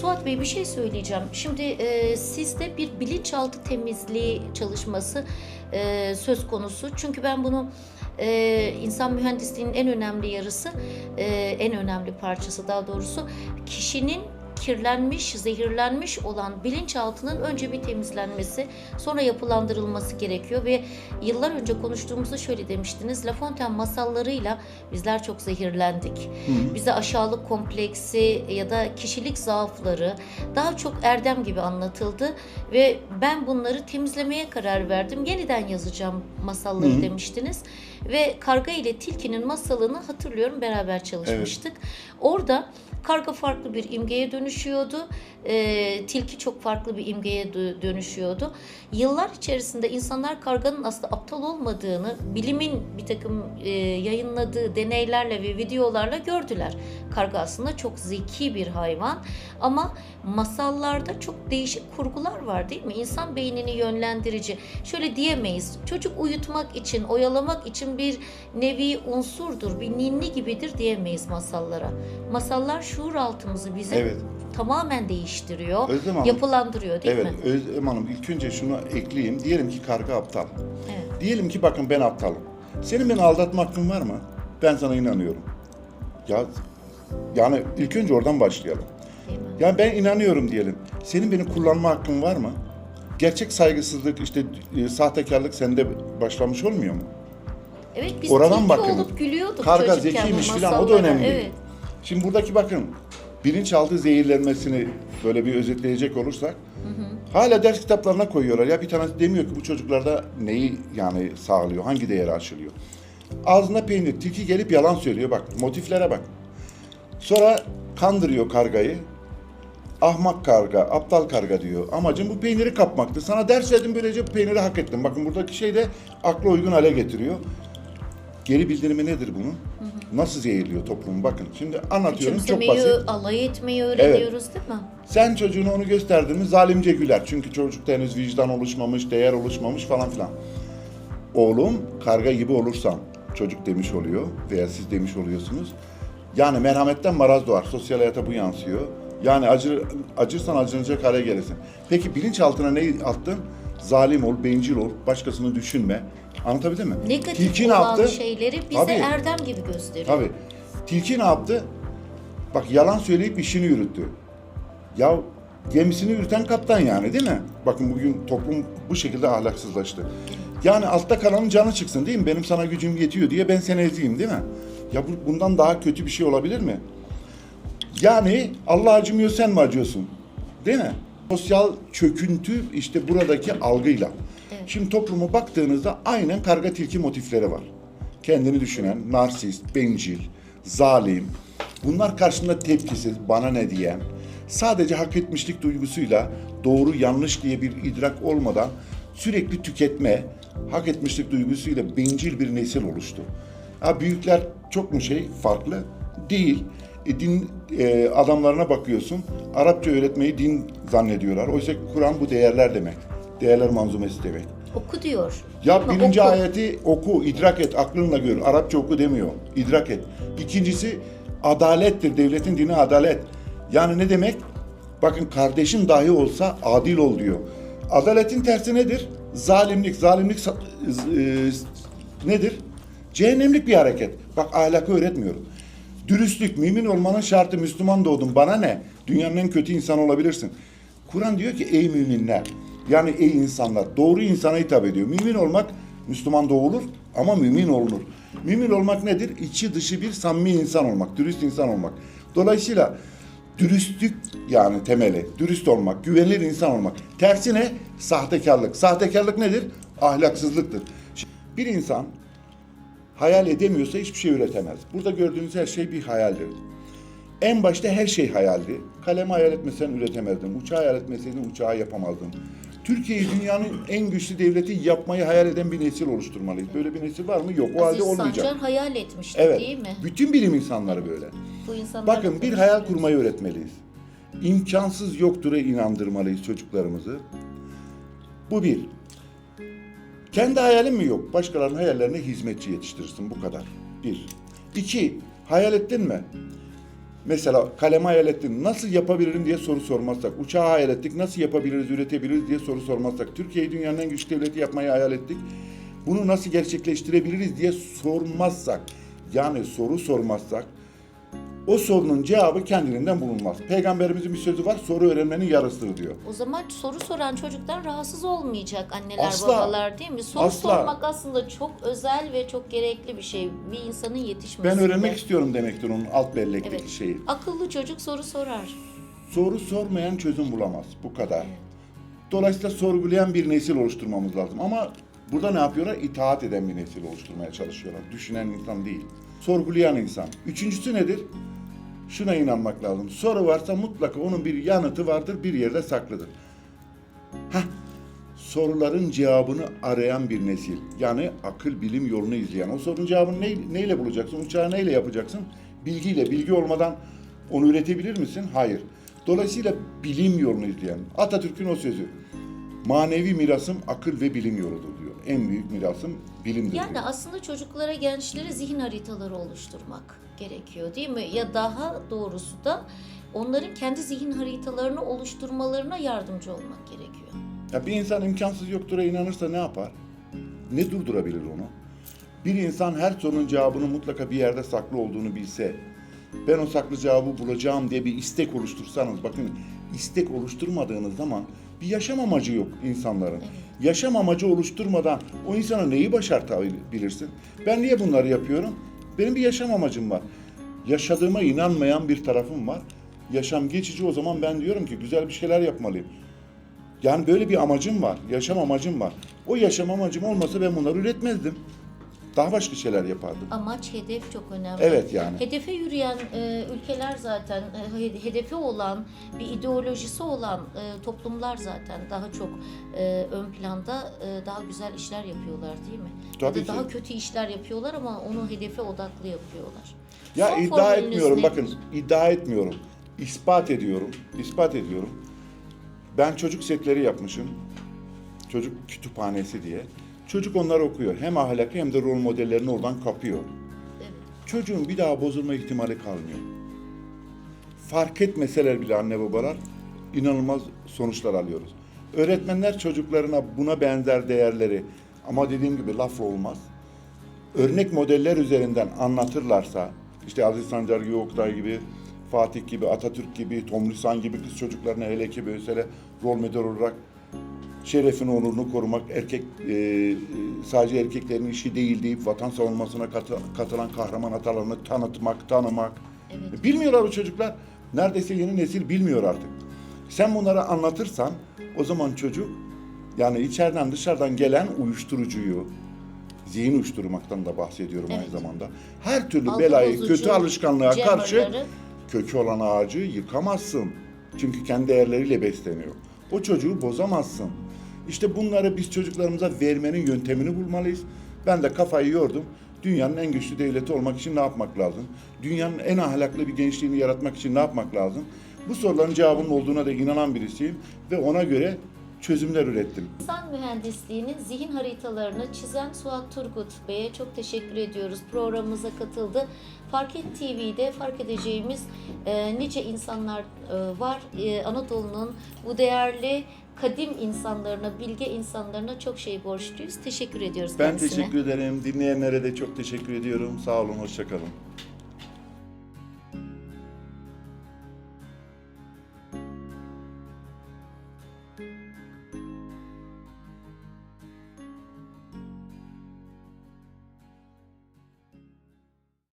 Suat Bey bir şey söyleyeceğim. Şimdi e, sizde bir bilinçaltı temizliği çalışması e, söz konusu. Çünkü ben bunu e, insan mühendisliğinin en önemli yarısı, e, en önemli parçası daha doğrusu kişinin kirlenmiş, zehirlenmiş olan bilinçaltının önce bir temizlenmesi, sonra yapılandırılması gerekiyor ve yıllar önce konuştuğumuzda şöyle demiştiniz. La Fontaine masallarıyla bizler çok zehirlendik. Bize aşağılık kompleksi ya da kişilik zaafları daha çok erdem gibi anlatıldı ve ben bunları temizlemeye karar verdim. Yeniden yazacağım masalları Hı. demiştiniz ve Karga ile Tilki'nin masalını hatırlıyorum beraber çalışmıştık. Orada karga farklı bir imgeye dönüşüyordu. Ee, tilki çok farklı bir imgeye dö- dönüşüyordu. Yıllar içerisinde insanlar karganın aslında aptal olmadığını bilimin bir takım e, yayınladığı deneylerle ve videolarla gördüler. Karga aslında çok zeki bir hayvan ama masallarda çok değişik kurgular var değil mi? İnsan beynini yönlendirici. Şöyle diyemeyiz. Çocuk uyutmak için, oyalamak için bir nevi unsurdur, bir ninni gibidir diyemeyiz masallara. Masallar şuur altımızı bize Evet. tamamen değiştiriyor, Özlem Hanım. yapılandırıyor değil evet, mi? Özlem Hanım ilk önce şunu ekleyeyim. Diyelim ki karga aptal. Evet. Diyelim ki bakın ben aptalım. Senin beni aldatma hakkın var mı? Ben sana inanıyorum. Ya yani ilk önce oradan başlayalım. Yani ben inanıyorum diyelim. Senin beni kullanma hakkın var mı? Gerçek saygısızlık, işte e, sahtekarlık sende başlamış olmuyor mu? Evet biz Oradan bakın. olup gülüyorduk Karga zekiymiş filan o da önemli. Evet. Şimdi buradaki bakın bilinçaltı zehirlenmesini böyle bir özetleyecek olursak hala ders kitaplarına koyuyorlar. Ya bir tanesi demiyor ki bu çocuklarda neyi yani sağlıyor, hangi değeri aşılıyor. Ağzında peynir, tilki gelip yalan söylüyor bak motiflere bak. Sonra kandırıyor kargayı. Ahmak karga, aptal karga diyor. Amacım bu peyniri kapmaktı. Sana ders verdim böylece peyniri hak ettin. Bakın buradaki şey de akla uygun hale getiriyor. Geri bildirimi nedir bunun? Nasıl zehirliyor toplumu? Bakın şimdi anlatıyorum çok basit. alay etmeyi öğreniyoruz değil mi? Sen çocuğuna onu gösterdin mi zalimce güler. Çünkü çocukta henüz vicdan oluşmamış, değer oluşmamış falan filan. Oğlum karga gibi olursan çocuk demiş oluyor veya siz demiş oluyorsunuz. Yani merhametten maraz doğar. Sosyal hayata bu yansıyor. Yani acır, acırsan acınacak hale gelirsin. Peki bilinçaltına ne attın? Zalim ol, bencil ol, başkasını düşünme. Anlatabildim mi? Negatif Tilki ne olan yaptı? şeyleri bize Tabii. erdem gibi gösteriyor. Tabii. Tilki ne yaptı? Bak yalan söyleyip işini yürüttü. Ya gemisini yürüten kaptan yani değil mi? Bakın bugün toplum bu şekilde ahlaksızlaştı. Yani altta kalanın canı çıksın değil mi? Benim sana gücüm yetiyor diye ben seni ezeyim değil mi? Ya bu, bundan daha kötü bir şey olabilir mi? Yani Allah acımıyor sen mi acıyorsun? Değil mi? Sosyal çöküntü işte buradaki algıyla. Şimdi topluma baktığınızda aynen karga tilki motifleri var. Kendini düşünen, narsist, bencil, zalim. Bunlar karşısında tepkisiz, bana ne diyen, sadece hak etmişlik duygusuyla doğru yanlış diye bir idrak olmadan sürekli tüketme, hak etmişlik duygusuyla bencil bir nesil oluştu. Ha büyükler çok mu şey farklı? Değil. E, din e, adamlarına bakıyorsun. Arapça öğretmeyi din zannediyorlar. Oysa Kur'an bu değerler demek. Değerler manzumesi demek. Oku diyor. Ya mi? birinci Oku. ayeti oku, idrak et, aklınla gör. Arapça oku demiyor. İdrak et. İkincisi adalettir. Devletin dini adalet. Yani ne demek? Bakın kardeşin dahi olsa adil ol diyor. Adaletin tersi nedir? Zalimlik. Zalimlik e, nedir? Cehennemlik bir hareket. Bak ahlakı öğretmiyorum. Dürüstlük, mümin olmanın şartı Müslüman doğdun. Bana ne? Dünyanın en kötü insanı olabilirsin. Kur'an diyor ki ey müminler. Yani ey insanlar. Doğru insana hitap ediyor. Mümin olmak Müslüman doğulur ama mümin olunur. Mümin olmak nedir? İçi dışı bir samimi insan olmak, dürüst insan olmak. Dolayısıyla dürüstlük yani temeli, dürüst olmak, güvenilir insan olmak. Tersine sahtekarlık. Sahtekarlık nedir? Ahlaksızlıktır. Bir insan hayal edemiyorsa hiçbir şey üretemez. Burada gördüğünüz her şey bir hayaldir. En başta her şey hayaldi. Kalemi hayal etmesen üretemezdin. Uçağı hayal etmeseydin uçağı yapamazdın. Türkiye'yi dünyanın en güçlü devleti yapmayı hayal eden bir nesil oluşturmalıyız. Böyle bir nesil var mı? Yok. O halde Aziz olmayacak. Sancar hayal etmişti Evet. değil mi? Bütün bilim insanları böyle. Bu insanlar Bakın bir hayal kurmayı öğretmeliyiz. İmkansız yoktur'a inandırmalıyız çocuklarımızı. Bu bir. Kendi hayalin mi yok? Başkalarının hayallerine hizmetçi yetiştirirsin. Bu kadar. Bir. İki. Hayal ettin mi? Mesela kalemi hayal ettin, nasıl yapabilirim diye soru sormazsak, uçağı hayal ettik, nasıl yapabiliriz, üretebiliriz diye soru sormazsak, Türkiye'yi dünyanın en güçlü devleti yapmayı hayal ettik, bunu nasıl gerçekleştirebiliriz diye sormazsak, yani soru sormazsak, o sorunun cevabı kendiliğinden bulunmaz. Peygamberimizin bir sözü var, soru öğrenmenin yarısıdır diyor. O zaman soru soran çocuktan rahatsız olmayacak anneler Asla. babalar değil mi? Soru Asla. sormak aslında çok özel ve çok gerekli bir şey bir insanın yetişmesinde. Ben öğrenmek istiyorum demektir onun alt bellekteki Evet. şeyi. Akıllı çocuk soru sorar. Soru sormayan çözüm bulamaz. Bu kadar. Dolayısıyla sorgulayan bir nesil oluşturmamız lazım. Ama burada ne yapıyorlar? İtaat eden bir nesil oluşturmaya çalışıyorlar. Düşünen insan değil. Sorgulayan insan. Üçüncüsü nedir? Şuna inanmak lazım. Soru varsa mutlaka onun bir yanıtı vardır, bir yerde saklıdır. Heh, soruların cevabını arayan bir nesil. Yani akıl bilim yolunu izleyen. O sorunun cevabını ne, neyle bulacaksın? Uçağı neyle yapacaksın? Bilgiyle. Bilgi olmadan onu üretebilir misin? Hayır. Dolayısıyla bilim yolunu izleyen. Atatürk'ün o sözü. Manevi mirasım akıl ve bilim yoludur diyor. En büyük mirasım bilimdir Yani diyor. aslında çocuklara, gençlere zihin haritaları oluşturmak gerekiyor değil mi? Ya daha doğrusu da onların kendi zihin haritalarını oluşturmalarına yardımcı olmak gerekiyor. Ya bir insan imkansız yoktura inanırsa ne yapar? Ne durdurabilir onu? Bir insan her sorunun cevabını mutlaka bir yerde saklı olduğunu bilse, ben o saklı cevabı bulacağım diye bir istek oluştursanız, bakın istek oluşturmadığınız zaman bir yaşam amacı yok insanların. Yaşam amacı oluşturmadan o insana neyi başartabilirsin? Ben niye bunları yapıyorum? Benim bir yaşam amacım var. Yaşadığıma inanmayan bir tarafım var. Yaşam geçici o zaman ben diyorum ki güzel bir şeyler yapmalıyım. Yani böyle bir amacım var, yaşam amacım var. O yaşam amacım olmasa ben bunları üretmezdim. Daha başka şeyler yapardım. Amaç, hedef çok önemli. Evet yani. Hedefe yürüyen e, ülkeler zaten, e, he- hedefi olan, bir ideolojisi olan e, toplumlar zaten daha çok e, ön planda e, daha güzel işler yapıyorlar değil mi? Tabii ya da ki. daha kötü işler yapıyorlar ama onu hedefe odaklı yapıyorlar. Ya Son iddia etmiyorum nedir? bakın iddia etmiyorum. İspat ediyorum. ispat ediyorum. Ben çocuk setleri yapmışım. Çocuk kütüphanesi diye. Çocuk onları okuyor. Hem ahlakı hem de rol modellerini oradan kapıyor. Evet. Çocuğun bir daha bozulma ihtimali kalmıyor. Fark etmeseler bile anne babalar inanılmaz sonuçlar alıyoruz. Öğretmenler çocuklarına buna benzer değerleri ama dediğim gibi lafla olmaz. Örnek modeller üzerinden anlatırlarsa işte Aziz Sancar gibi, Oktay gibi, Fatih gibi, Atatürk gibi, Tomlisan gibi kız çocuklarına hele ki böyle rol model olarak şerefini, onurunu korumak, erkek e, sadece erkeklerin işi değil deyip vatan savunmasına katı- katılan kahraman atalarını tanıtmak, tanımak. Evet. Bilmiyorlar o çocuklar. Neredeyse yeni nesil bilmiyor artık. Sen bunları anlatırsan o zaman çocuk yani içeriden dışarıdan gelen uyuşturucuyu, zihin uyuşturmaktan da bahsediyorum aynı Evet. zamanda. Her türlü Algı belayı, bozucu, kötü alışkanlığa karşı jammerları. kökü olan ağacı yıkamazsın. Çünkü kendi değerleriyle besleniyor. O çocuğu bozamazsın. İşte bunları biz çocuklarımıza vermenin yöntemini bulmalıyız. Ben de kafayı yordum. Dünyanın en güçlü devleti olmak için ne yapmak lazım? Dünyanın en ahlaklı bir gençliğini yaratmak için ne yapmak lazım? Bu soruların cevabının olduğuna da inanan birisiyim ve ona göre çözümler ürettim. İnsan mühendisliğinin zihin haritalarını çizen Suat Turgut Bey'e çok teşekkür ediyoruz. Programımıza katıldı. Fark Et TV'de fark edeceğimiz e, nice insanlar e, var. E, Anadolu'nun bu değerli kadim insanlarına, bilge insanlarına çok şey borçluyuz. Teşekkür ediyoruz Ben kendisine. teşekkür ederim. Dinleyenlere de çok teşekkür ediyorum. Sağ olun, hoşçakalın.